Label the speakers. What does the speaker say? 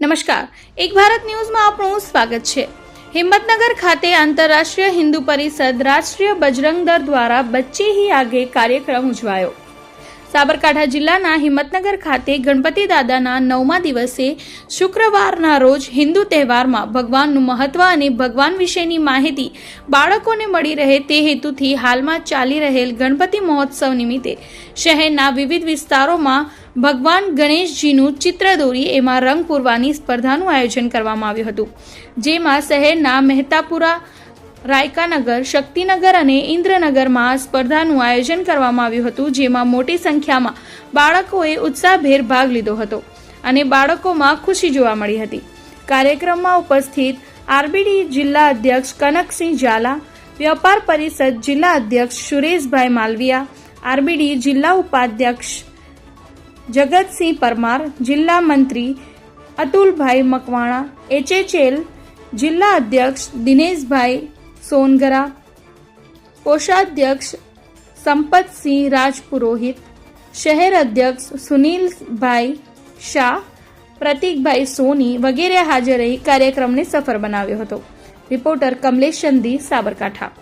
Speaker 1: નમસ્કાર. એક ભારત ન્યૂઝમાં આપનું સ્વાગત છે. હિંમતનગર ખાતે આંતરરાષ્ટ્રીય હિન્દુ પરિષદ રાષ્ટ્રીય બજરંગ દળ દ્વારા બચ્ચે હી આગે કાર્યક્રમ ઉજવાયો. સાબરકાંઠા જિલ્લાના હિંમતનગર ખાતે ગણપતિ દાદાના નવમા દિવસે શુક્રવારના રોજ હિન્દુ તહેવારમાં ભગવાનનું મહત્વ અને ભગવાન વિશેની માહિતી બાળકોને મળી રહે તે હેતુથી હાલમાં ચાલી રહેલ ગણપતિ મહોત્સવ નિમિત્તે શહેરના વિવિધ વિસ્તારોમાં ભગવાન ગણેશજીનું ચિત્ર દોરી એમાં રંગ પૂરવાની સ્પર્ધાનું આયોજન કરવામાં આવ્યું હતું, જેમાં શહેરના મહેતાપુરા રાયકાનગર, શક્તિનગર અને ઇન્દ્રનગરમાં સ્પર્ધાનું આયોજન કરવામાં આવ્યું હતું, જેમાં મોટી સંખ્યામાં બાળકોએ ઉત્સાહભેર ભાગ લીધો હતો અને બાળકોમાં ખુશી જોવા મળી હતી. કાર્યક્રમમાં ઉપસ્થિત આરબીડી જિલ્લા અધ્યક્ષ કનકસિંહ ઝાલા, વ્યાપાર પરિષદ જિલ્લા અધ્યક્ષ સુરેશભાઈ માલવિયા, આરબીડી જિલ્લા ઉપાધ્યક્ષ જગતસિંહ પરમાર, જિલ્લા મંત્રી અતુલભાઈ મકવાણા, એચએચએલ જિલ્લા અધ્યક્ષ દિનેશભાઈ સોનગરા, કોષાધ્યક્ષ સંપતસિંહ રાજપુરોહિત, શહેર અધ્યક્ષ સુનિલભાઈ શાહ, પ્રતિકભાઈ સોની વગેરે હાજર રહી કાર્યક્રમને સફળ બનાવ્યો હતો. રિપોર્ટર કમલેશ ચંદી, સાબરકાંઠા.